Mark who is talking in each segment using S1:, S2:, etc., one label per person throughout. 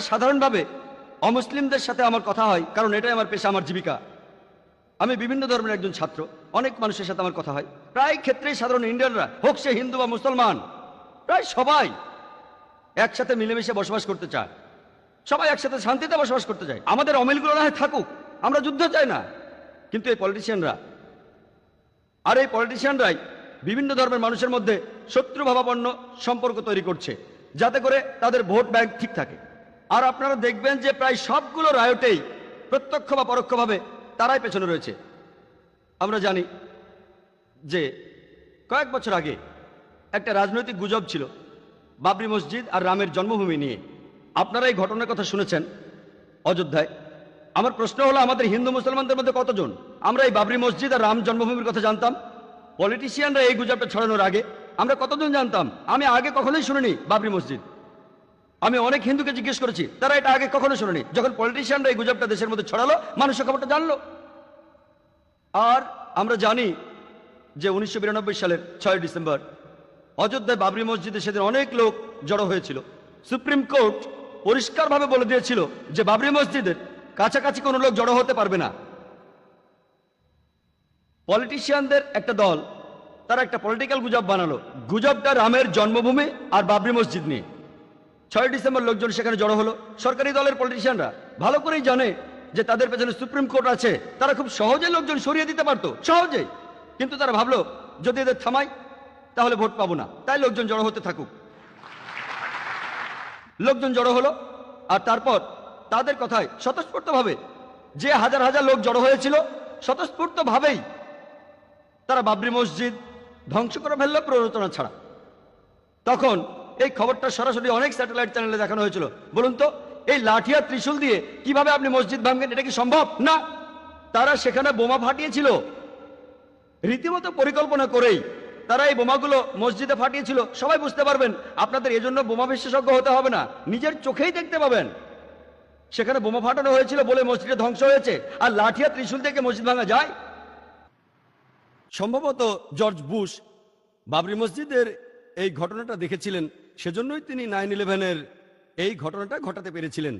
S1: সাধারণভাবে অমুসলিমদের সাথে আমার কথা হয়, কারণ এটাই আমার পেশা, আমার জীবিকা। আমি বিভিন্ন ধর্মের একজন ছাত্র, অনেক মানুষের সাথে আমার কথা হয়। প্রায় ক্ষেত্রেই সাধারণ ইন্ডিয়ানরা, হোক সে হিন্দু বা মুসলমান, প্রায় সবাই একসাথে মিলেমিশে বসবাস করতে চায়। সবাই একসাথে শান্তিতে বসবাস করতে চায়। আমাদের অমিলগুলো না থাকুক, আমরা যুদ্ধ চাই না। কিন্তু এই পলিটিশিয়ানরা আর এই পলিটিশিয়ানরাই বিভিন্ন ধর্মের মানুষের মধ্যে শত্রুভাবাপন্ন সম্পর্ক তৈরি করছে, যাতে করে তাদের ভোট ব্যাংক ঠিক থাকে। আর আপনারা দেখবেন যে প্রায় সবগুলো রায়টেই প্রত্যক্ষ বা পরোক্ষভাবে তারাই পেছনে রয়েছে। আমরা জানি যে কয়েক বছর আগে একটা রাজনৈতিক গুজব ছিল বাবরি মসজিদ আর রামের জন্মভূমি নিয়ে। আপনারা এই ঘটনার কথা শুনেছেন অযোধ্যায়। আমার প্রশ্ন হলো, আমাদের হিন্দু মুসলমানদের মধ্যে কতজন? আমরা এই বাবরি মসজিদ আর রাম জন্মভূমির কথা জানতাম। পলিটিশিয়ানরা এই গুজবটা ছড়ানোর আগে আমরা কতজন জানতাম? আমি আগে কখনোই শুনিনি বাবরি মসজিদ। আমি অনেক হিন্দুকে জিজ্ঞেস করেছি, তারা এটা আগে কখনো শুনেনি। যখন পলিটিশিয়ানরা এই গুজবটা দেশের মধ্যে ছড়ালো মানুষ খবরটা জানলো। আর আমরা জানি যে উনিশশো বিরানব্বই সালের ছয় ডিসেম্বর, অযোধ্যায় বাবরি মসজিদে সেদিন অনেক লোক জড়ো হয়েছিল। সুপ্রিম কোর্ট পরিষ্কারভাবে বলে দিয়েছিল যে বাবরি মসজিদের কাছাকাছি কোনো লোক জড়ো হতে পারবে না। পলিটিশিয়ানদের একটা দল, তারা একটা পলিটিক্যাল গুজব বানালো। গুজবটা রামের জন্মভূমি আর বাবরি মসজিদ নিয়ে। ছয় ডিসেম্বর লোকজন সেখানে জড়ো হলো। সরকারি দলের পলিটিশিয়ানরা ভালো করেই জানে যে তাদের পেছনে সুপ্রিম কোর্ট আছে। তারা খুব সহজে লোকজন সরিয়ে দিতে পারতো, সহজেই। কিন্তু তারা ভাবলো, যদি এদের থামাই, তাহলে ভোট পাবো না। তাই লোকজন জড়ো হতে থাকুক। লোকজন জড়ো হলো, আর তারপর তাদের কথায় স্বতঃস্ফূর্তভাবে যে হাজার হাজার লোক জড়ো হয়েছিল, স্বতঃস্ফূর্তভাবেই তারা বাবরি মসজিদ ধ্বংস করে ফেলল প্ররোচনা ছাড়া। তখন এই খবরটা সরাসরি অনেক স্যাটেলাইট চ্যানেলে দেখানো হয়েছিল। বলুন তো, এই লাঠিয়া ত্রিশূল দিয়ে কীভাবে আপনি মসজিদ ভাঙবেন, এটা কি সম্ভব? না। তারা সেখানে বোমা ফাটিয়েছিল। রীতিমতো পরিকল্পনা করেই তারা এই বোমাগুলো মসজিদে ফাটিয়েছিল। সবাই বুঝতে পারবেন, আপনাদের এজন্য বোমা বিশেষজ্ঞ হতে হবে না। নিজের চোখেই দেখতে পাবেন। সেখানে বোমা ফাটানো হয়েছিল বলে মসজিদে ধ্বংস হয়েছে। আর লাঠিয়া ত্রিশূল থেকে মসজিদ ভাঙা যায়? সম্ভবত জর্জ বুশ বাবরি মসজিদের এই ঘটনাটা দেখেছিলেন। সেজন্যই তিনি নাইন ইলেভেনের এই ঘটনাটা ঘটাতে পেরেছিলেন।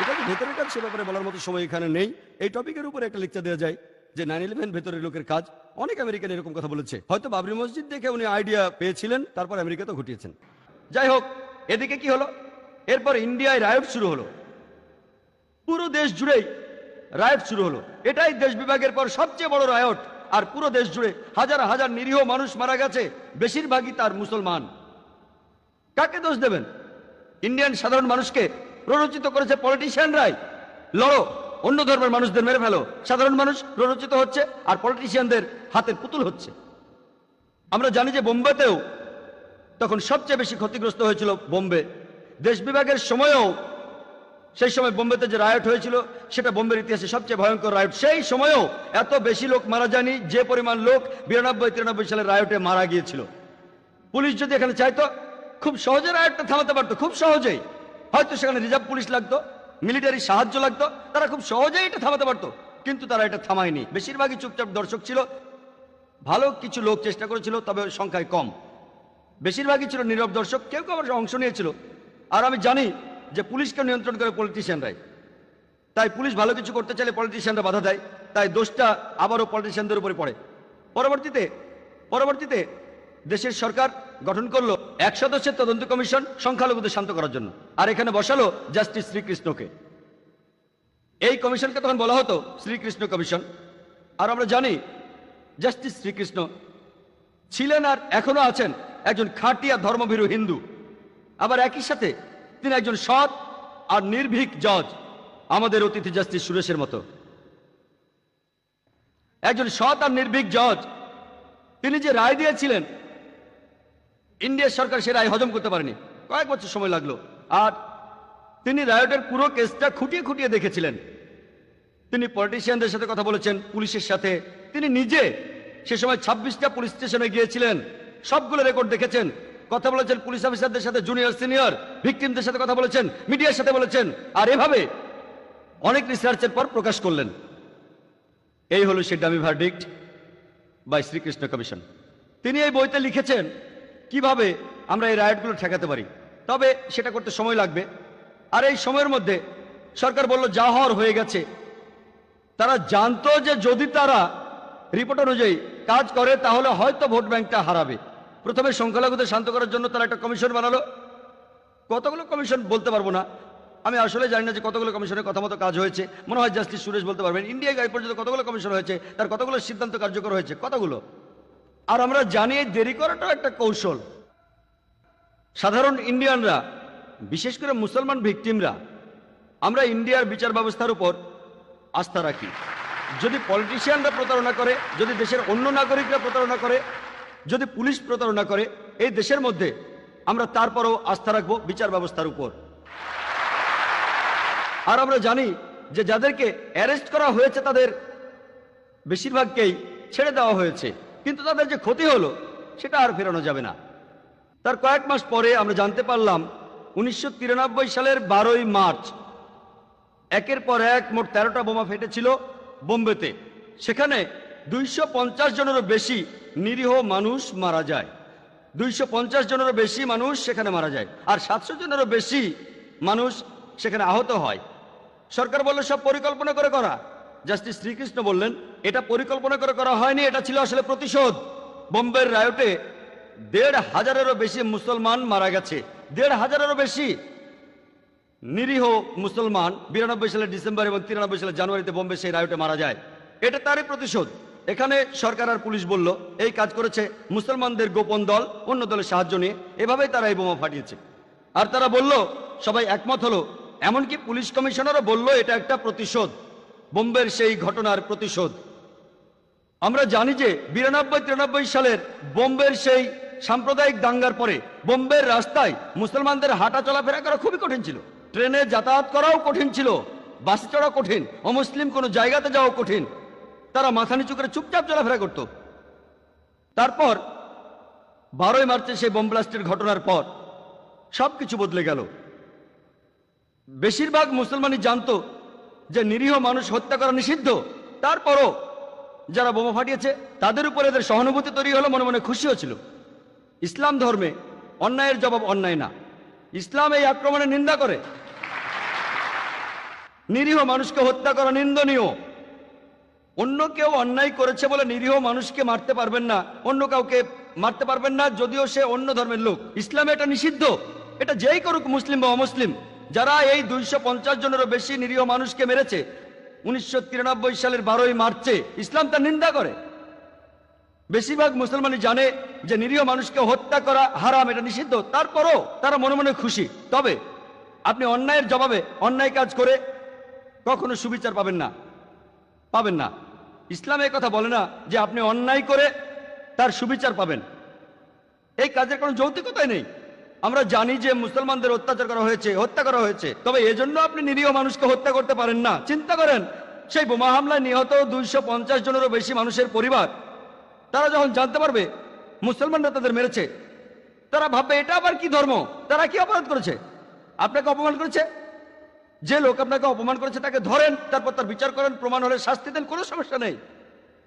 S1: এটা ভেতরের কাজ সে ব্যাপারে বলার মতো সময় এখানে নেই। এই টপিকের উপরে একটা লিখতে দেওয়া যায় যে নাইন ইলেভেন ভেতরের লোকের কাজ। অনেক আমেরিকান এরকম কথা বলেছে। হয়তো বাবরি মসজিদ দেখে উনি আইডিয়া পেয়েছিলেন, তারপর আমেরিকাতে ঘটিয়েছেন। যাই হোক, এদিকে কি হলো? এরপর ইন্ডিয়ায় রায়ট শুরু হলো। পুরো দেশ জুড়েই রায়ট শুরু হলো। এটাই দেশ বিভাগের পর সবচেয়ে বড় রায়ট আর পুরো দেশ জুড়ে হাজার হাজার নিরীহ মানুষ মারা গেছে, বেশিরভাগই তার মুসলমান। কাকে দোষ দেবেন? ইন্ডিয়ান সাধারণ মানুষকে প্ররোচিত করেছে পলিটিশিয়ানরাই। লড়ো, অন্য ধর্মের মানুষদের মেরে ফেলো। সাধারণ মানুষ প্ররোচিত হচ্ছে আর পলিটিশিয়ানদের হাতের পুতুল হচ্ছে। আমরা জানি যে বোম্বেতেও তখন সবচেয়ে বেশি ক্ষতিগ্রস্ত হয়েছিল বোম্বে। দেশ বিভাগের সময়েও সেই সময় বোম্বেতে যে রায়ট হয়েছিল, সেটা বোম্বের ইতিহাসে সবচেয়ে ভয়ঙ্কর রায়ট সেই সময়েও এত বেশি লোক মারা যায়নি, যে পরিমাণ লোক বিরানব্বই, তিরানব্বই সালের রায়টে মারা গিয়েছিল। পুলিশ যদি এখানে চাইতো, খুব সহজে রায়টটা থামাতে পারতো, খুব সহজেই। হয়তো সেখানে রিজার্ভ পুলিশ লাগতো মিলিটারি সাহায্য লাগতো, তারা খুব সহজেই এটা থামাতে পারতো। কিন্তু তারা এটা থামায়নি। বেশিরভাগই চুপচাপ দর্শক ছিল। ভালো কিছু লোক চেষ্টা করেছিল, তবে সংখ্যায় কম। বেশিরভাগই ছিল নীরব দর্শক, কেউ কেউ অংশ নিয়েছিল। আর আমি জানি যে পুলিশকে নিয়ন্ত্রণ করে পলিটিশিয়ানরাই। তাই পুলিশ ভালো কিছু করতে চাইলে পলিটিশিয়ানরা বাধা দেয়, তাই দোষটা আবারও পলিটিশিয়ানদের উপরে পড়ে। পরবর্তীতে পরবর্তীতে দেশের সরকার গঠন করল এক সদস্যের তদন্ত কমিশন সংখ্যালঘুদের শান্ত করার জন্য, আর এখানে বসালো জাস্টিস শ্রীকৃষ্ণকে। এই কমিশনকে তখন বলা হতো শ্রীকৃষ্ণ কমিশন। আর আমরা জানি জাস্টিস শ্রীকৃষ্ণ ছিলেন আর এখনও আছেন একজন খাঁটিয়া ধর্মভীরু হিন্দু। আবার একই সাথে তিনি একজন সৎ আর নির্ভীক জজ, আমাদের অতিথি জাস্টিস সুরেশের মতো। একজন সৎ আর নির্ভীক জজ, তিনি যে রায় দিয়েছিলেন, ইন্ডিয়ার সরকার সে রায় হজম করতে পারেনি। কয়েক বছর সময় লাগল। আর তিনি রায়টের পুরো কেসটা খুঁটিয়ে খুঁটিয়ে দেখেছিলেন। তিনি পলিটিশিয়ানদের সাথে কথা বলেছেন, পুলিশের সাথে। তিনি নিজে সে সময় ছাব্বিশটা পুলিশ স্টেশনে গিয়েছিলেন, সবগুলো রেকর্ড দেখেছেন। কথা বলেছেন পুলিশ অফিসারদের সাথে জুনিয়র সিনিয়র ভিকটিমদের সাথে কথা বলেছেন মিডিয়ার সাথে বলেছেন। আর এভাবে অনেক রিসার্চের পর প্রকাশ করলেন। এই হলো the dummy verdict by Srikrishna commission তিনি এই বইতে লিখেছেন কীভাবে আমরা এই রায়টগুলো ঠেকাতে পারি। তবে সেটা করতে সময় লাগবে। আর এই সময়ের মধ্যে সরকার বলল, যা হওয়ার হয়ে গেছে। তারা জানতো যে যদি তারা রিপোর্ট অনুযায়ী কাজ করে, তাহলে হয়তো ভোট ব্যাংকটা হারাবে। প্রথমে সংখ্যালঘুদের শান্ত করার জন্য তারা একটা কমিশন বানালো। কতগুলো কমিশন বলতে পারব না। আমি আসলে জানি না যে কতগুলো কমিশনের কথা মতো কাজ হয়েছে। মনে হয় জাস্টিস সুরেশ বলতে পারবেন। ইন্ডিয়া গাই পর্যন্ত কতগুলো কমিশন হয়েছে, তার কতগুলো সিদ্ধান্ত কার্যকর হয়েছে, কতগুলো? আর আমরা জানি দেরি করাটাও একটা কৌশল। সাধারণ ইন্ডিয়ানরা, বিশেষ করে মুসলমান ভিকটিমরা, আমরা ইন্ডিয়ার বিচার ব্যবস্থার উপর আস্থা রাখি। যদি পলিটিশিয়ানরা প্রতারণা করে, যদি দেশের অন্য নাগরিকরা প্রতারণা করে যদি পুলিশ প্রতারণা করে, এই দেশের মধ্যে আমরা তারপরও আস্থা রাখব বিচার ব্যবস্থার উপর। আর আমরা জানি যে যাদেরকে অ্যারেস্ট করা হয়েছে তাদের বেশিরভাগকেই ছেড়ে দেওয়া হয়েছে। কিন্তু তাদের যে ক্ষতি হলো, সেটা আর ফেরানো যাবে না। তার কয়েক মাস পরে আমরা জানতে পারলাম, উনিশশো তিরানব্বই সালের বারোই মার্চ, একের পর এক মোট তেরোটা বোমা ফেটেছিল বোম্বেতে। সেখানে দুইশো জনেরও বেশি নিরীহ মানুষ মারা যায়। দুইশো জনেরও বেশি মানুষ সেখানে মারা যায়। আর সাতশো জনেরও বেশি মানুষ সেখানে আহত হয়। সরকার বলল, সব পরিকল্পনা করে করা। জাস্টিস শ্রীকৃষ্ণ বললেন, এটা পরিকল্পনা করে করা হয়নি, এটা ছিল আসলে প্রতিশোধ। বোম্বের রায়টে দেড় হাজারেরও বেশি মুসলমান মারা গেছে। দেড় হাজারেরও বেশি নিরীহ মুসলমান বিরানব্বই সালের ডিসেম্বর এবং তিরানব্বই সালের জানুয়ারিতে বোম্বে সেই রায়টে মারা যায়। এটা তারই প্রতিশোধ। এখানে সরকার আর পুলিশ বলল, এই কাজ করেছে মুসলমানদের গোপন দল, অন্য দলের সাহায্য নিয়ে। এভাবেই তারা এই বোমা ফাটিয়েছে। আর তারা বলল, সবাই একমত হলো। এমনকি পুলিশ কমিশনারও বলল, এটা একটা প্রতিশোধ। বোম্বের সেই ঘটনার প্রতিশোধ। আমরা জানি যে বিরানব্বই তিরানব্বই সালের বোম্বের সেই সাম্প্রদায়িক দাঙ্গার পরে বোম্বের রাস্তায় মুসলমানদের হাঁটা চলাফেরা করা খুবই কঠিন ছিল। ট্রেনে যাতায়াত করাও কঠিন ছিল। বাসে চড়া কঠিন। অমুসলিম কোনো জায়গাতে যাওয়া কঠিন। তারা মাথা নিচু করে চুপচাপ চলাফেরা করত। তারপর বারোই মার্চে সেই বোম ব্লাস্টের ঘটনার পর সব কিছু বদলে গেল। বেশিরভাগ মুসলমানই জানতো যে নিরীহ মানুষ হত্যা করা নিষিদ্ধ। তারপরও যারা বোমা ফাটিয়েছে, তাদের উপরে এদের সহানুভূতি তৈরি হলো মনে মনে খুশিও ছিল। ইসলাম ধর্মে অন্যায়ের জবাব অন্যায় না। ইসলাম এই আক্রমণের নিন্দা করে। নিরীহ মানুষকে হত্যা করা নিন্দনীয়। অন্য কেউ অন্যায় করেছে বলে নিরীহ মানুষকে মারতে পারবেন না, অন্য কাউকে মারতে পারবেন না, যদিও সে অন্য ধর্মের লোক। ইসলামে এটা নিষিদ্ধ। এটা যেই করুক মুসলিম বা অমুসলিম, যারা এই দুইশো পঞ্চাশ জনেরও বেশি নিরীহ মানুষকে মেরেছে, উনিশশো তিরানব্বই সালের বারোই মার্চে ইসলাম তার নিন্দা করে। বেশিরভাগ মুসলমানই জানে যে নিরীহ মানুষকে হত্যা করা হারাম, এটা নিষিদ্ধ। তারপরও তারা মনে মনে খুশি। তবে আপনি অন্যায়ের জবাবে অন্যায় কাজ করে কখনো সুবিচার পাবেন না পাবেন না। ইসলাম এই কথা বলে না যে আপনি অন্যায় করে তার সুবিচার পাবেন। এই কাজের কোনো যৌতিকতাই নেই। আমরা জানি যে মুসলমানদের অত্যাচার করা হয়েছে, হত্যা করা হয়েছে। তবে এজন্য আপনি নিরীহ মানুষকে হত্যা করতে পারেন না। চিন্তা করেন, সেই বোমা হামলায় নিহত দুইশো পঞ্চাশ জনেরও বেশি মানুষের পরিবার। তারা যখন জানতে পারবে, মুসলমানরা তাদের মেরেছে, তারা ভাববে, এটা আবার কি ধর্ম? তারা কি অপরাধ করেছে? আপনাকে অপমান করেছে? যে লোক আপনাকে অপমান করেছে তাকে ধরেন, তারপর তার বিচার করেন, প্রমাণ হলে শাস্তি দেন, কোনো সমস্যা নেই।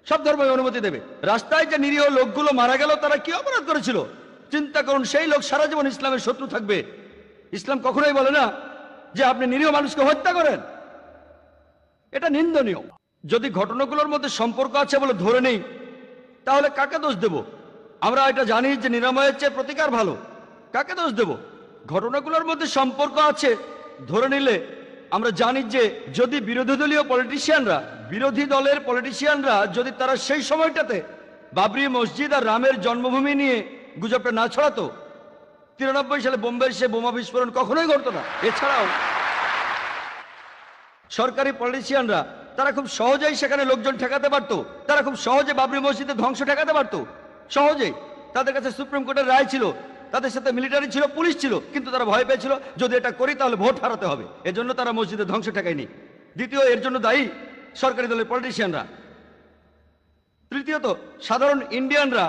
S1: সব ধর্মই অনুমতি দেবে। রাস্তায় যে নিরীহ লোকগুলো মারা গেল, তারা কি অপরাধ করেছিল? চিন্তা করুন, সেই লোক সারা জীবন ইসলামের শত্রু থাকবে। ইসলাম কখনোই বলে না যে আপনি নিরীহ মানুষকে হত্যা করেন। এটা নিন্দনীয়। যদি ঘটনাগুলোর মধ্যে সম্পর্ক আছে বলে ধরে নেই, তাহলে কাকে দোষ দেব? আমরা এটা জানি যে নিরাময়ের চেয়ে প্রতিকার ভালো। কাকে দোষ দেব? ঘটনাগুলোর মধ্যে সম্পর্ক আছে, ধরে নিলে আমরা জানি যে যদি বিরোধী দলীয় পলিটিশিয়ানরা বিরোধী দলের পলিটিশিয়ানরা যদি তারা সেই সময়টাতে বাবরি মসজিদ আর রামের জন্মভূমি নিয়ে গুজবটা না ছড়াতো, তিরানব্বই সালে বোম্বের সে বোমা বিস্ফোরণ কখনোই ঘটতো না। এছাড়াও সরকারি পলিটিশিয়ানরা তারা খুব সহজেই সেখানে লোকজন ঠেকাতে পারতো, তারা খুব সহজে বাবরি মসজিদে ধ্বংস ঠেকাতে পারতো। সহজেই। তাদের কাছে সুপ্রিম কোর্টের রায় ছিল তাদের সাথে মিলিটারি ছিল পুলিশ ছিল, কিন্তু তারা ভয় পেয়েছিল, যদি এটা করি তাহলে ভোট হারাতে হবে। এজন্য তারা মসজিদে ধ্বংস ঠেকায়নি। দ্বিতীয়, এর জন্য দায়ী সরকারি দলের পলিটিশিয়ানরা তৃতীয়ত, সাধারণ ইন্ডিয়ানরা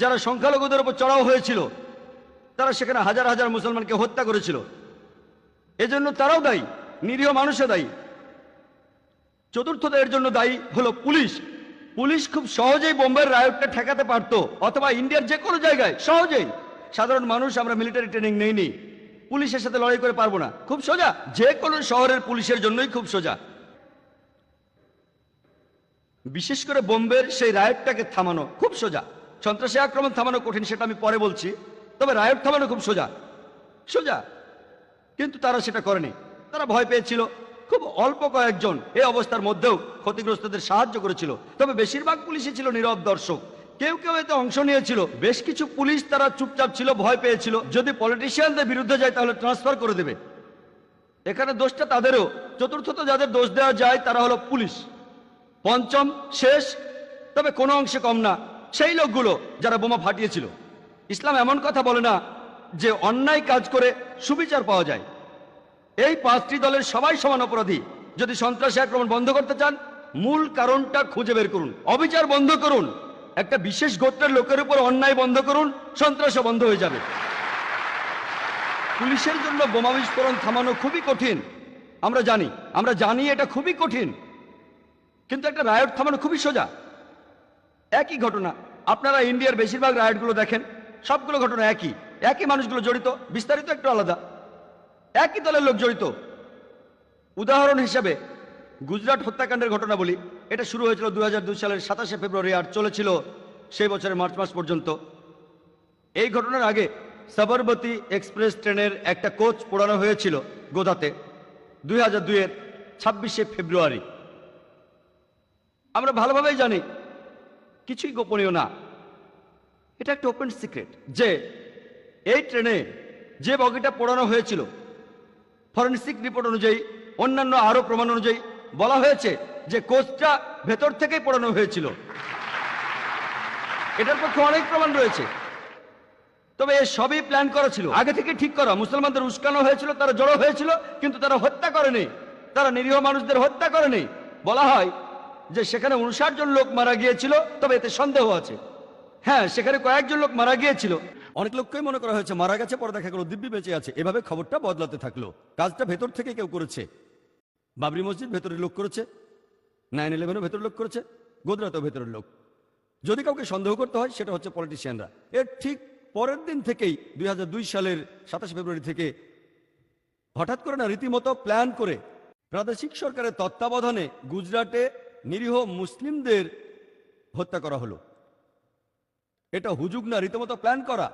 S1: যারা সংখ্যালঘুদের উপর চড়াও হয়েছিল, তারা সেখানে হাজার হাজার মুসলমানকে হত্যা করেছিল। এজন্য তারাও দায়ী, নিরীহ মানুষও দায়ী। চতুর্থত এর জন্য দায়ী হলো পুলিশ। পুলিশ খুব সহজেই বোম্বের রায়টটা ঠেকাতে পারতো, অথবা ইন্ডিয়ার যে কোনো জায়গায়, সহজেই। সাধারণ মানুষ আমরা মিলিটারি ট্রেনিং নেইনি। পুলিশের সাথে লড়াই করে পারব না। খুব সোজা। যে কোনো শহরের পুলিশের জন্যই খুব সোজা। বিশেষ করে বোম্বের সেই রায়টটাকে থামানো খুব সোজা। সন্ত্রাসী আক্রমণ থামানো কঠিন, সেটা আমি পরে বলছি। তবে রায়ট থামানো খুব সোজা। সোজা। কিন্তু তারা সেটা করেনি। তারা ভয় পেয়েছিল। খুব অল্প কয়েকজন এই অবস্থার মধ্যেও ক্ষতিগ্রস্তদের সাহায্য করেছিল। তবে বেশিরভাগ পুলিশই ছিল নীরব দর্শক। কেউ কেউ এতে অংশ নিয়েছিল। বেশ কিছু পুলিশ তারা চুপচাপ ছিল, ভয় পেয়েছিল। যদি পলিটিশিয়ানদের বিরুদ্ধে যায় তাহলে ট্রান্সফার করে দেবে। এখানে দোষটা তাদেরও। চতুর্থত যাদের দোষ দেওয়া যায় তারা হলো পুলিশ। পঞ্চম, শেষ, তবে কোনো অংশে কম না। সেই লোকগুলো যারা বোমা ফাটিয়েছিল। ইসলাম এমন কথা বলে না যে অন্যায় কাজ করে সুবিচার পাওয়া যায়। এই পাঁচটি দলের সবাই সমান অপরাধী। যদি সন্ত্রাসী আক্রমণ বন্ধ করতে চান, মূল কারণটা খুঁজে বের করুন। অবিচার বন্ধ করুন। একটা বিশেষ গোত্রের লোকের উপর অন্যায় বন্ধ করুন, সন্ত্রাসও বন্ধ হয়ে যাবে। পুলিশের জন্য বোমা বিস্ফোরণ থামানো খুবই কঠিন। আমরা জানি আমরা জানি এটা খুবই কঠিন। কিন্তু একটা রায়ট থামানো খুবই সোজা। একই ঘটনা, আপনারা ইন্ডিয়ার বেশিরভাগ রায়টগুলো দেখেন, সবগুলো ঘটনা একই। একই মানুষগুলো জড়িত, বিস্তারিত একটু আলাদা। একই দলের লোক জড়িত। উদাহরণ হিসাবে গুজরাট হত্যাকাণ্ডের ঘটনা বলি। এটা শুরু হয়েছিল দুই হাজার দুই সালের সাতাশে ফেব্রুয়ারি আর চলেছিল সেই বছরের মার্চ মাস পর্যন্ত। এই ঘটনার আগে সাবরমতী এক্সপ্রেস ট্রেনের একটা কোচ পোড়ানো হয়েছিল গোদাতে দুই হাজার দুইয়ের ছাব্বিশে ফেব্রুয়ারি। আমরা ভালোভাবেই জানি, কিছুই গোপনীয় না। এটা একটা ওপেন সিক্রেট যে এই ট্রেনে যে বগিটা পোড়ানো হয়েছিল ফরেন্সিক রিপোর্ট অনুযায়ী, অন্যান্য আরও প্রমাণ অনুযায়ী বলা হয়েছে যে কোচটা ভেতর থেকেই পড়ানো হয়েছিল। এটার পক্ষে অনেক প্রমাণ রয়েছে। তবে এ সবই প্ল্যান করা ছিল। আগে থেকে ঠিক করা। মুসলমানদের উস্কানো হয়েছিল, তারা জড়ো হয়েছিল, কিন্তু তারা হত্যা করেনি। তারা নিরীহ মানুষদের হত্যা করেনি। বলা হয় যে সেখানে উনষাট জন লোক মারা গিয়েছিল, তবে এতে সন্দেহ আছে। হ্যাঁ সেখানে কয়েকজন লোক মারা গিয়েছিল। অনেক লোককেই মনে করা হয়েছে, মারা গেছে, পরে দেখা গেল দিব্যি বেঁচে আছে। এভাবে খবরটা বদলাতে থাকল। কাজটা ভেতর থেকে কেউ করেছে। বাবরি মসজিদ ভেতরের লোক করেছে নাইন ইলেভেনও ভেতরের লোক করেছে গোদরাতেও ভেতরের লোক। যদি কাউকে সন্দেহ করতে হয়, সেটা হচ্ছে পলিটিশিয়ানরা এর ঠিক পরের দিন থেকেই দুই হাজার দুই সালের সাতাশে ফেব্রুয়ারি থেকে হঠাৎ করে না রীতিমতো প্ল্যান করে প্রাদেশিক সরকারের তত্ত্বাবধানে গুজরাটে নিরীহ মুসলিমদের হত্যা করা হলো। এটা হুজুগ না রীতিমতো প্ল্যান করা।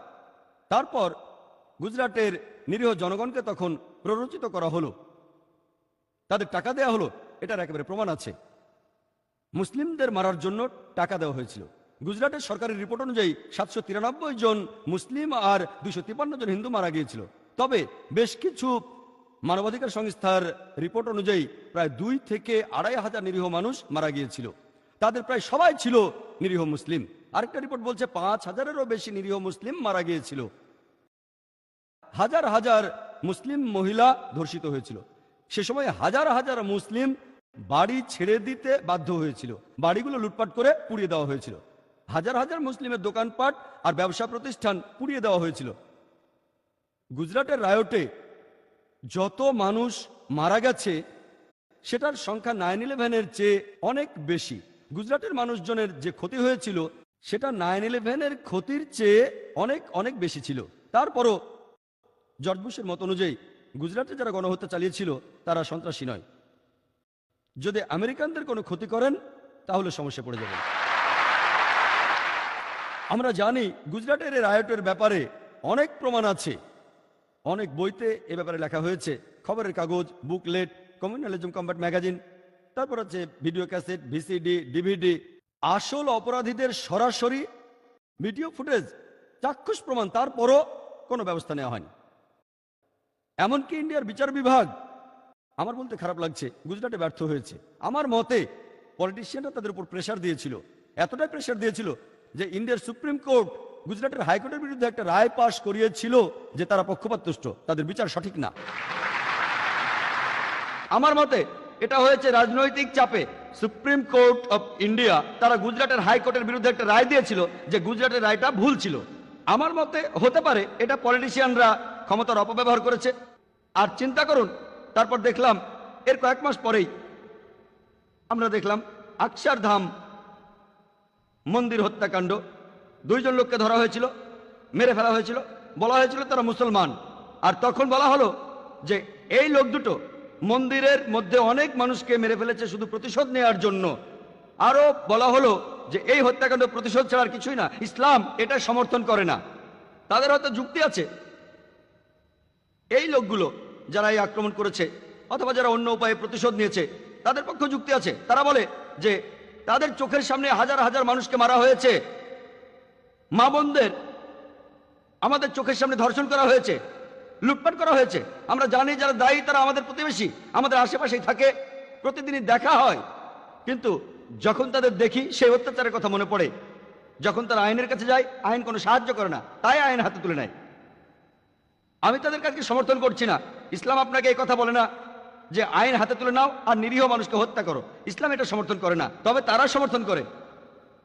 S1: তারপর গুজরাটের নিরীহ জনগণকে তখন প্ররোচিত করা হলো। তাদের টাকা দেওয়া হলো, এটার একেবারে প্রমাণ আছে। মুসলিমদের মারার জন্য টাকা দেওয়া হয়েছিল। গুজরাটের সরকারি রিপোর্ট অনুযায়ী সাতশো তিরানব্বই জন মুসলিম আর দুইশো তিপ্পান্ন জন হিন্দু মারা গিয়েছিল। তবে বেশ কিছু মানবাধিকার সংস্থার রিপোর্ট অনুযায়ী প্রায় দুই থেকে আড়াই হাজার নিরীহ মানুষ মারা গিয়েছিল। তাদের প্রায় সবাই ছিল নিরীহ মুসলিম। আরেকটা রিপোর্ট বলছে পাঁচ হাজারেরও বেশি নিরীহ মুসলিম মারা গিয়েছিল। হাজার হাজার মুসলিম মহিলা ধর্ষিত হয়েছিল। সে সময় হাজার হাজার মুসলিম বাড়ি ছেড়ে দিতে বাধ্য হয়েছিল। বাড়িগুলো লুটপাট করে পুড়িয়ে দেওয়া হয়েছিল। হাজার হাজার মুসলিমের দোকানপাট আর ব্যবসা প্রতিষ্ঠান পুড়িয়ে দেওয়া হয়েছিল। গুজরাটের রায়টে যত মানুষ মারা গেছে, সেটার সংখ্যা নাইন ইলেভেনের চেয়ে অনেক বেশি। গুজরাটের মানুষজনের যে ক্ষতি হয়েছিল, সেটা নাইন ইলেভেনের ক্ষতির চেয়ে অনেক অনেক বেশি ছিল। তারপরও জর্জ বুশের মত অনুযায়ী গুজরাটে যারা গণহত্যা চালিয়েছিল, তারা সন্ত্রাসী নয়। যদি আমেরিকানদের কোনো ক্ষতি করেন, তাহলে সমস্যা পড়ে যাবে আমরা জানি গুজরাটের এই রায়টের ব্যাপারে অনেক প্রমাণ আছে। অনেক বইতে এ ব্যাপারে লেখা হয়েছে। খবরের কাগজ, বুকলেট, কমিউনালিজম কম্বাট ম্যাগাজিন, তারপর আছে ভিডিও ক্যাসেট, ভিসিডি, ডিভিডি। আসল অপরাধীদের সরাসরি ভিডিও ফুটেজ, চাক্ষুষ প্রমাণ, তারপরও কোনো ব্যবস্থা নেওয়া হয়নি। এমনকি ইন্ডিয়ার বিচার বিভাগ। আমার বলতে খারাপ লাগছে, গুজরাটে ব্যর্থ হয়েছে। আমার মতে পলিটিশিয়ানরা তাদের উপর প্রেশার দিয়েছিল। এতটাই প্রেশার দিয়েছিল যে ইন্ডিয়ার সুপ্রিম কোর্ট গুজরাটের হাইকোর্টের বিরুদ্ধে একটা রায় পাশ করিয়েছিল যে তারা পক্ষপাতদুষ্ট, তাদের বিচার সঠিক না। আমার মতে, এটা হয়েছে রাজনৈতিক চাপে। সুপ্রিম কোর্ট অফ ইন্ডিয়া তারা গুজরাটের হাইকোর্টের বিরুদ্ধে একটা রায় দিয়েছিল যে গুজরাটের রায়টা ভুল ছিল। আমার মতে, হতে পারে, এটা পলিটিশিয়ানরা ক্ষমতার অপব্যবহার করেছে। আর চিন্তা করুন, তারপর দেখলাম, এর কয়েক মাস পরেই আমরা দেখলাম আকসারধাম মন্দির হত্যাকাণ্ড। দুইজন লোককে ধরা হয়েছিল, মেরে ফেলা হয়েছিল, বলা হয়েছিল তারা মুসলমান। আর তখন বলা হলো যে, এই লোক দুটো মন্দিরের মধ্যে অনেক মানুষকে মেরে ফেলেছে শুধু প্রতিশোধ নেওয়ার জন্য। আরও বলা হলো যে, এই হত্যাকাণ্ড প্রতিশোধ ছাড়া আর কিছুই না। ইসলাম এটা সমর্থন করে না। তাদের হয়তো যুক্তি আছে এই লোকগুলো যারা এই আক্রমণ করেছে অথবা যারা অন্য উপায়ে প্রতিশোধ নিয়েছে, তাদের পক্ষে যুক্তি আছে। তারা বলে যে তাদের চোখের সামনে হাজার হাজার মানুষকে মারা হয়েছে। মা বোনদের আমাদের চোখের সামনে ধর্ষণ করা হয়েছে, লুটপাট করা হয়েছে। আমরা জানি যারা দায়ী তারা আমাদের প্রতিবেশী, আমাদের আশেপাশেই থাকে, প্রতিদিনই দেখা হয়। কিন্তু যখন তাদের দেখি, সেই অত্যাচারের কথা মনে পড়ে। যখন তারা আইনের কাছে যায়, আইন কোনো সাহায্য করে না, তাই আইন হাতে তুলে নেয়। আমি তাদের কাছে সমর্থন করছি না। ইসলাম আপনাকে এই কথা বলে না যে আইন হাতে তুলে নাও আর নিরীহ মানুষকে হত্যা করো। ইসলাম এটা সমর্থন করে না। তবে তারা সমর্থন করে।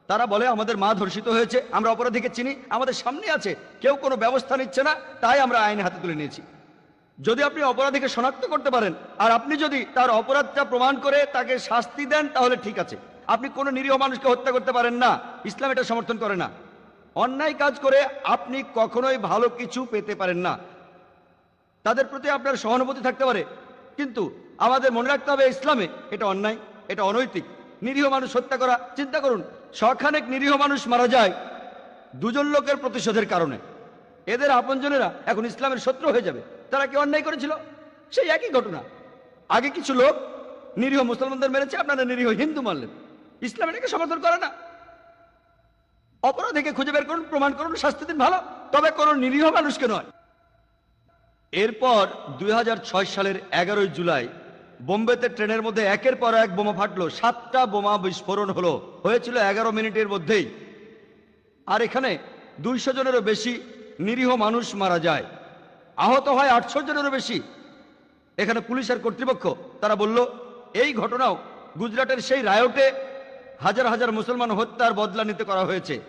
S1: তারা বলে, আমাদের মা ধর্ষিত হয়েছে, আমরা অপরাধীকে চিনি, আমাদের সামনে আছে। কেউ কোনো ব্যবস্থা নিচ্ছে না, তাই আমরা আইন হাতে তুলে নিয়েছি। যদি আপনি অপরাধীকে শনাক্ত করতে পারেন, আর আপনি যদি তার অপরাধটা প্রমাণ করে তাকে শাস্তি দেন, তাহলে ঠিক আছে। আপনি কোনো নিরীহ মানুষকে হত্যা করতে পারেন না। ইসলাম এটা সমর্থন করে না। অন্যায় কাজ করে আপনি কখনোই ভালো কিছু পেতে পারেন না। তাদের প্রতি আপনার সহানুভূতি থাকতে পারে। কিন্তু আমাদের মনে রাখতে হবে ইসলামে এটা অন্যায়, এটা অনৈতিক। নিরীহ মানুষ হত্যা করা, চিন্তা করুন, শখানেক নিরীহ মানুষ মারা যায় দুজন লোকের প্রতিশোধের কারণে। এদের আপনজনেরা এখন ইসলামের শত্রু হয়ে যাবে। তারা কি অন্যায় করেছিল? সেই একই ঘটনা। আগে কিছু লোক নিরীহ মুসলমানদের মেরেছে আপনারা নিরীহ হিন্দু মারলেন। ইসলাম এটাকে সমর্থন করে না। অপরাধীকে খুঁজে বের করুন, প্রমাণ করুন, শাস্তি দিন ভালো। তবে কোনো নিরীহ মানুষকে নয়। এরপর দুই হাজার ছয় সালের এগারোই জুলাই বোম্বেতে ট্রেনের মধ্যে একের পর এক বোমা ফাটলো। সাতটা বোমা বিস্ফোরণ হলো। হয়েছিল এগারো মিনিটের মধ্যেই। আর এখানে দুইশো জনেরও বেশি নিরীহ মানুষ মারা যায়। আহত হয় আটশো জনেরও বেশি। এখানে পুলিশ আর কর্তৃপক্ষ, তারা বলল, এই ঘটনাও গুজরাটের সেই রায়টে হাজার হাজার মুসলমান হত্যার বদলা নিতে করা হয়েছে।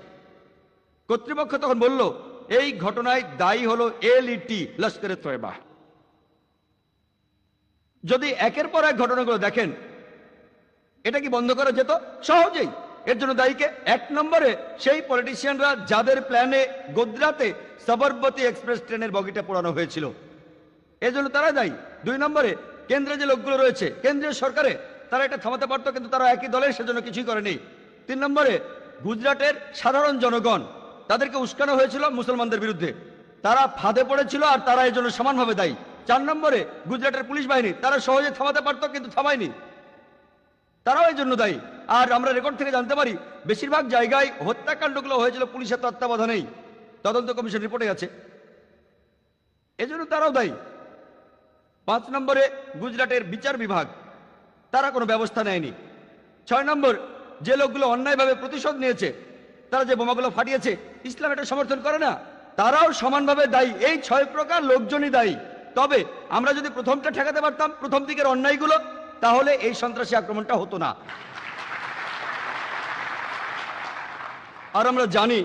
S1: কর্তৃপক্ষ তখন বলল এই ঘটনায় দায়ী হলো এলইটি, লস্করে তয়বা যদি একের পর এক ঘটনাগুলো দেখেন, এটা কি বন্ধ করা যেত? সহজেই। এর জন্য দায়ীকে এক নম্বরে সেই পলিটিশিয়ানরা যাদের প্ল্যানে গোদ্রাতে সবরবতী এক্সপ্রেস ট্রেনের বগিটা পোড়ানো হয়েছিল, এজন্য তারা দায়ী। দুই নম্বরে, কেন্দ্রে যে লোকগুলো রয়েছে, কেন্দ্রীয় সরকারে, তারা এটা থামাতে পারতো, কিন্তু তারা একই দলের, সেজন্য কিছুই করেনি। তিন নম্বরে, গুজরাটের সাধারণ জনগণ তাদেরকে উস্কানো হয়েছিল মুসলমানদের বিরুদ্ধে। তারা ফাঁদে পড়েছিল আর তারা এই জন্য সমানভাবে দায়ী। চার নম্বরে গুজরাটের পুলিশ বাহিনী, তারা সহজে থামাতে পারতো কিন্তু থামায়নি। তারাও এই জন্য দায়ী। আর আমরা রেকর্ড থেকে জানতে পারি, বেশিরভাগ জায়গায় হত্যাকাণ্ডগুলো হয়েছিল পুলিশের তত্ত্বাবধানেই। তদন্ত কমিশন রিপোর্টে আছে। এজন্য তারাও দায়ী। পাঁচ নম্বরে গুজরাটের বিচার বিভাগ, তারা কোনো ব্যবস্থা নেয়নি। ছয় নম্বর, যে লোকগুলো অন্যায়ভাবে প্রতিশোধ নিয়েছে তারা যে বোমাগুলো ফাটিয়েছে, ইসলাম এটা সমর্থন করে না। তারাও সমানভাবে দায়ী। এই ছয় প্রকার লোকজনই দায়ী। তবে আমরা যদি প্রথমটা ঠেকাতে পারতাম, প্রথম দিকের অন্যায়গুলো, তাহলে এই সন্ত্রাসী আক্রমণটা হতো না। আর আমরা জানি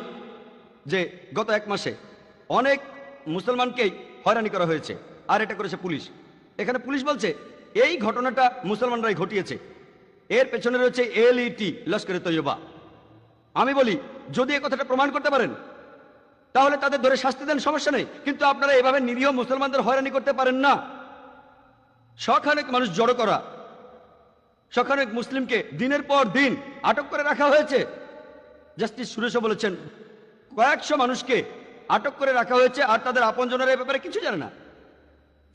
S1: যে গত এক মাসে অনেক মুসলমানকেই হয়রানি করা হয়েছে, আর এটা করেছে পুলিশ। এখানে পুলিশ বলছে, এই ঘটনাটা মুসলমানরাই ঘটিয়েছে। এর পেছনে রয়েছে এলইটি লস্করে তৈয়বা আমি বলি, যদি এ কথাটা প্রমাণ করতে পারেন, তাহলে তাদের ধরে শাস্তি দেন, সমস্যা নেই। কিন্তু আপনারা এভাবে নিরীহ মুসলমানদের হয়রানি করতে পারেন না। শখানেক মানুষ জড়ো করা শখানেক মুসলিমকে দিনের পর দিন আটক করে রাখা হয়েছে। জাস্টিস সুরেশও বলেছেন, কয়েকশো মানুষকে আটক করে রাখা হয়েছে আর তাদের আপনজনের এ ব্যাপারে কিছু জানে না।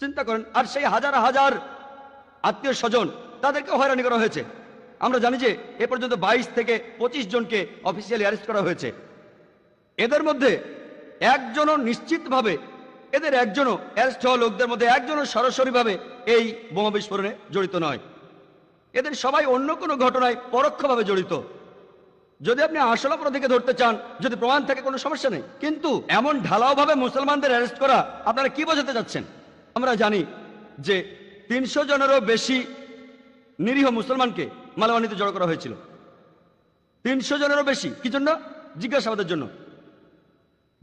S1: চিন্তা করেন, আর সেই হাজার হাজার আত্মীয় স্বজন তাদেরকে হয়রানি করা হয়েছে। আমরা জানি যে এ পর্যন্ত বাইশ থেকে পঁচিশ জনকে অফিসিয়ালি অ্যারেস্ট করা হয়েছে। এদের মধ্যে একজনও নিশ্চিতভাবে, এদের একজনও অ্যারেস্ট হওয়া লোকদের মধ্যে একজনও সরাসরিভাবে এই বোমা বিস্ফোরণে জড়িত নয়। এদের সবাই অন্য কোনো ঘটনায় পরোক্ষভাবে জড়িত। যদি আপনি আসল অপরাধীকে ধরতে চান, যদি প্রমাণ থাকে কোনো সমস্যা নেই। কিন্তু এমন ঢালাওভাবে মুসলমানদের অ্যারেস্ট করা, আপনারা কি বোঝাতে যাচ্ছেন আমরা জানি যে তিনশো জনেরও বেশি নিরীহ মুসলমানকে মালামানিতে জড়ো করা হয়েছিল। তিনশো জনেরও বেশি। কি জন্য? জিজ্ঞাসাবাদের জন্য।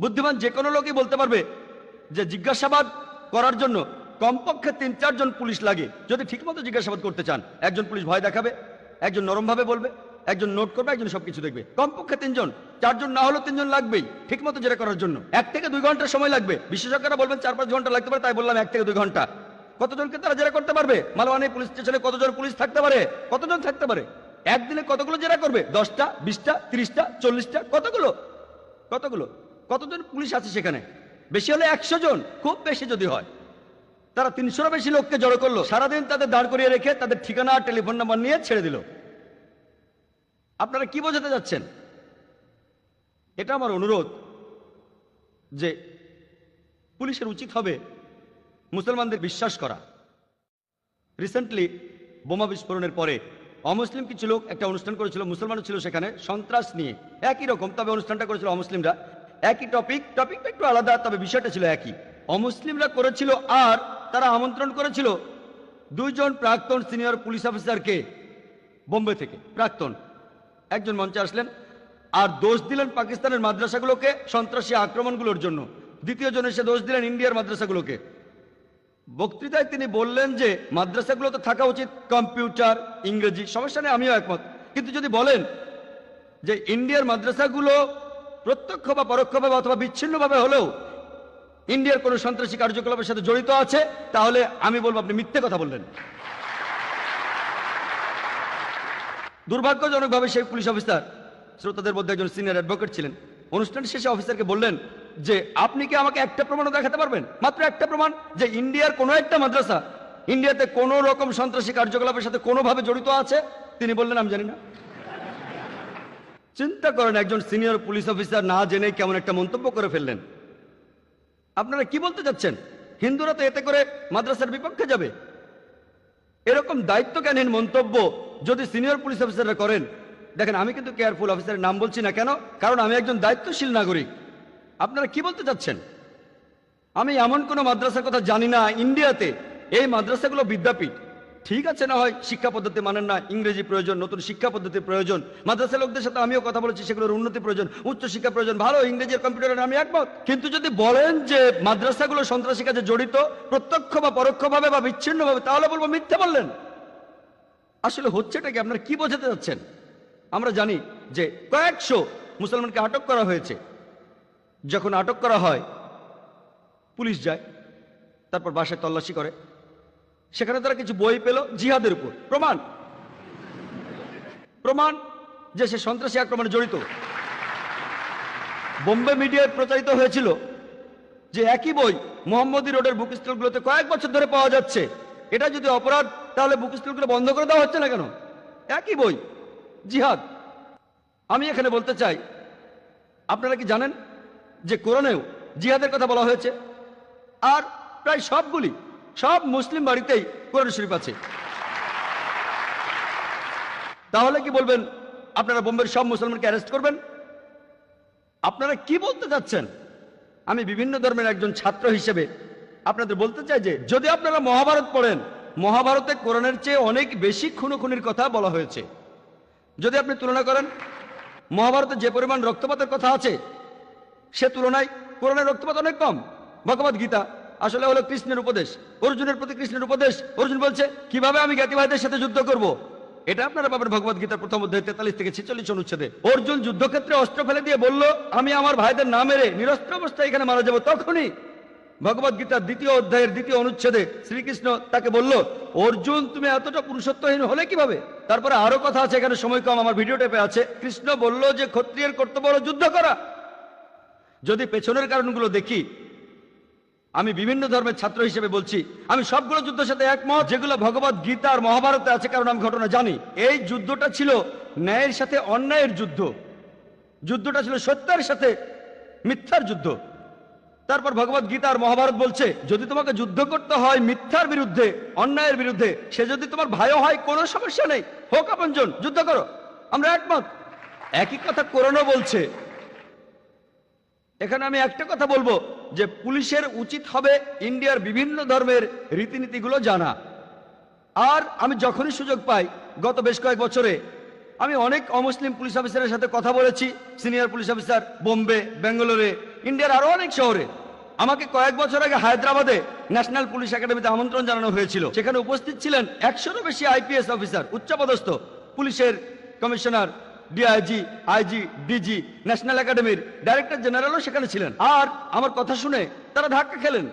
S1: বুদ্ধিমান যে কোনো লোকই বলতে পারবে যে জিজ্ঞাসাবাদ করার জন্য কমপক্ষে তিন, চারজন পুলিশ লাগে। যদি ঠিকমতো জিজ্ঞাসাবাদ করতে চান, একজন পুলিশ ভয় দেখাবে, একজন নরমভাবে বলবে, একজন নোট করবে, একজন সবকিছু দেখবে। কমপক্ষে তিনজন। চারজন না হলেও তিনজন লাগবেই ঠিক মতো জেরা করার জন্য। এক থেকে দুই ঘণ্টা সময় লাগবে। বিশেষজ্ঞরা বলবেন, চার পাঁচ ঘণ্টা লাগতে পারে, তাই বললাম এক থেকে দুই ঘণ্টা। কতজনকে তারা জেরা করতে পারবে? মালওয়ানি পুলিশ স্টেশনে কতজন পুলিশ থাকতে পারে? কতজন থাকতে পারে? একদিনে কতগুলো জেরা করবে? দশটা, বিশটা, তিরিশটা, চল্লিশটা? কতগুলো? কতগুলো? কতজন পুলিশ আছে সেখানে? বেশি হলে একশো জন, খুব বেশি যদি হয়। তারা তিনশোর বেশি লোককে জড়ো করল। সারাদিন তাদের দাঁড় করিয়ে রেখে তাদের ঠিকানা, টেলিফোন নাম্বার নিয়ে ছেড়ে দিল। আপনারা কি বোঝাতে যাচ্ছেন? এটা আমার অনুরোধ যে পুলিশের উচিত হবে মুসলমানদের বিশ্বাস করা। রিসেন্টলি বোমা বিস্ফোরণের পরে অমুসলিম কিছু লোক একটা অনুষ্ঠান করেছিল, মুসলমানও ছিল সেখানে, সন্ত্রাস নিয়ে। একই রকম, তবে অনুষ্ঠানটা করেছিল অমুসলিমরা। একই টপিক টপিকটা একটু আলাদা, তবে বিষয়টা ছিল একই। অমুসলিমরা করেছিল আর তারা আমন্ত্রণ করেছিল দুইজন প্রাক্তন সিনিয়র পুলিশ অফিসারকে বোম্বে থেকে, প্রাক্তন। একজন মঞ্চে আসলেন আর দোষ দিলেন পাকিস্তানের মাদ্রাসাগুলোকে সন্ত্রাসী আক্রমণগুলোর জন্য। দ্বিতীয় জন এসে দোষ দিলেন ইন্ডিয়ার মাদ্রাসাগুলোকে। বক্তৃতায় তিনি বললেন যে, মাদ্রাসাগুলোতে থাকা উচিত কম্পিউটার, ইংরেজি, সমস্যা নেই, আমিও একমত। কিন্তু যদি বলেন যে, ইন্ডিয়ার মাদ্রাসাগুলো প্রত্যক্ষ বা পরোক্ষভাবে অথবা বিচ্ছিন্নভাবে হলেও ইন্ডিয়ার কোনো সন্ত্রাসী কার্যকলাপের সাথে জড়িত আছে, তাহলে আমি বলব আপনি মিথ্যে কথা বললেন। দুর্ভাগ্যজনকভাবে সেই পুলিশ অফিসার, শ্রোতাদের মধ্যে একজন সিনিয়র অ্যাডভোকেট ছিলেন। অনুষ্ঠান শেষে অফিসারকে বললেন যে আপনি কি আমাকে একটা প্রমাণও দেখাতে পারবেন? মাত্র একটা প্রমাণ যে ইন্ডিয়ার কোনো একটা মাদ্রাসা, ইন্ডিয়াতে কোনো রকম সন্ত্রাসী কার্যকলাপের সাথে কোনোভাবে জড়িত আছে? তিনি বললেন, আমি জানি না। চিন্তা করেন, একজন সিনিয়র পুলিশ অফিসার না জেনে কেমন একটা মন্তব্য করে ফেললেন। আপনারা কি বলতে চাচ্ছেন? হিন্দুরা তো এতে করে মাদ্রাসার বিপক্ষে যাবে। এরকম দায়িত্বজ্ঞানহীন মন্তব্য যদি সিনিয়র পুলিশ অফিসাররা করেন, দেখেন, আমি কিন্তু কেয়ারফুল অফিসারের নাম বলছি না কেন? কারণ আমি একজন দায়িত্বশীল নাগরিক। আপনারা কি বলতে চাচ্ছেন? আমি এমন কোনো মাদ্রাসার কথা জানি না, ইন্ডিয়াতে। এই মাদ্রাসাগুলো বিদ্যাপীঠ। ঠিক আছে না হয় শিক্ষা পদ্ধতি মানেন না, ইংরেজি প্রয়োজন, নতুন শিক্ষা পদ্ধতির প্রয়োজন। মাদ্রাসা লোকদের সাথে আমিও কথা বলেছি, সেগুলোর উন্নতি প্রয়োজন, উচ্চ শিক্ষা প্রয়োজন, ভালো ইংরেজি কম্পিউটারের আমি একমত। কিন্তু যদি বলেন যে মাদ্রাসাগুলো সন্ত্রাসী কাজে জড়িত, প্রত্যক্ষ বা পরোক্ষভাবে বা বিচ্ছিন্নভাবে, তাহলে বলব মিথ্যে বললেন। আসলে হচ্ছেটা কি? আপনারা কি বোঝাতে যাচ্ছেন আমরা জানি যে কয়েকশো মুসলমানকে আটক করা হয়েছে। যখন আটক করা হয়, পুলিশ যায়, তারপর বাসায় তল্লাশি করে। সেখানে তারা কিছু বই পেল জিহাদের উপর। প্রমাণ! প্রমাণ যে সে সন্ত্রাসী আক্রমণে জড়িত। বোম্বে মিডিয়ায় প্রচারিত হয়েছিল যে একই বই মোহাম্মদী রোডের বুক স্টলগুলোতে কয়েক বছর ধরে পাওয়া যাচ্ছে। এটা যদি অপরাধ, তাহলে বুক স্টলগুলো বন্ধ করে দেওয়া হচ্ছে না কেন? একই বই, জিহাদ। আমি এখানে বলতে চাই, আপনারা কি জানেন? যে কোরআনেও জিহাদের কথা বলা হয়েছে। আর প্রায় সবগুলি, সব মুসলিম বাড়িতেই কোরআন শরীফ আছে। তাহলে কি বলবেন, আপনারা বোম্বের সব মুসলমানকে অ্যারেস্ট করবেন? আপনারা কি বলতে চাচ্ছেন? আমি বিভিন্ন ধর্মের একজন ছাত্র হিসেবে আপনাদের বলতে চাই যে, যদি আপনারা মহাভারত পড়েন, মহাভারতে কোরআনের চেয়ে অনেক বেশি খুনোখুনির কথা বলা হয়েছে। যদি আপনি তুলনা করেন, মহাভারতে যে পরিমাণ রক্তপাতের কথা আছে সে তুলনায় কোরআনের রক্তপাত অনেক কম। ভগবত গীতা, আসলে হলো কৃষ্ণের উপদেশ। অর্জুনের প্রতি কৃষ্ণের উপদেশ। অর্জুন বলছে, কীভাবে আমি জ্ঞাতি ভাইদের সাথে যুদ্ধ করব। এটা আপনারা পাবেন ভগবত গীতার প্রথম অধ্যায় তেতাল্লিশ থেকে ছেচল্লিশ অনুচ্ছেদে। অর্জুন যুদ্ধক্ষেত্রে অস্ত্র ফেলে দিয়ে বলল, আমি আমার ভাইদের না মেরে নিরস্ত্র অবস্থায় এখানে মারা যাব তখনই। ভগবত গীতার দ্বিতীয় অধ্যায়ের দ্বিতীয় অনুচ্ছেদে শ্রীকৃষ্ণ তাকে বলল, অর্জুন, তুমি এতটা পুরুষত্বহীন হলে কীভাবে? তারপরে আরও কথা আছে, এখানে সময় কম, আমার ভিডিও টেপে আছে। কৃষ্ণ বলল যে, ক্ষত্রিয়ের কর্তব্য যুদ্ধ করা। যদি পেছনের কারণগুলো দেখি, আমি বিভিন্ন ধর্মের ছাত্র হিসেবে বলছি, আমি সবগুলো যুদ্ধের সাথে একমত, যেগুলো ভগবত গীতা আর মহাভারতে আছে, কারণ আমি ঘটনা জানি। এই যুদ্ধটা ছিল ন্যায়ের সাথে অন্যায়ের যুদ্ধ। যুদ্ধটা ছিল সত্যের সাথে মিথ্যার যুদ্ধ। তারপর ভগবত গীতা আর মহাভারত বলছে, যদি তোমাকে যুদ্ধ করতে হয় মিথ্যার বিরুদ্ধে, অন্যায়ের বিরুদ্ধে, সে যদি তোমার ভাইও হয়, কোনো সমস্যা নেই। হোক আপনজন, যুদ্ধ করো। আমরা একমত। একই কথা কোরআনও বলছে এখানে আমি একটা কথা বলব, যে পুলিশের উচিত হবে ইন্ডিয়ার বিভিন্ন ধর্মের রীতিনীতিগুলো জানা। আর আমি যখনই সুযোগ পাই, গত বেশ কয়েক বছরে, আমি অনেক অমুসলিম পুলিশ অফিসারের সাথে কথা বলেছি, সিনিয়র পুলিশ অফিসার, বোম্বে, বেঙ্গালোরে, ইন্ডিয়ার আরও অনেক শহরে। আমাকে কয়েক বছর আগে হায়দ্রাবাদে ন্যাশনাল পুলিশ একাডেমিতে আমন্ত্রণ জানানো হয়েছিল। সেখানে উপস্থিত ছিলেন একশোরও বেশি আইপিএস অফিসার, উচ্চপদস্থ পুলিশের commissioner DIG IG DG national একাডেমির ডাইরেক্টর জেনারেলও সেখানে ছিলেন। আর আমার কথা শুনে তারা ধাক্কা খেলেন।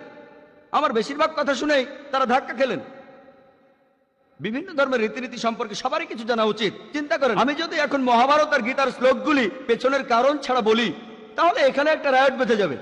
S1: আমার বেশিরভাগ কথা শুনেই তারা ধাক্কা খেলেন। বিভিন্ন ধর্মের রীতিনীতি সম্পর্কে সবারই কিছু জানা উচিত। চিন্তা করেন, আমি যদি এখন মহাভারত আর গীতার শ্লোকগুলি পেছনের কারণ ছাড়া বলি, তাহলে এখানে একটা রায়ট বেঁধে যাবে।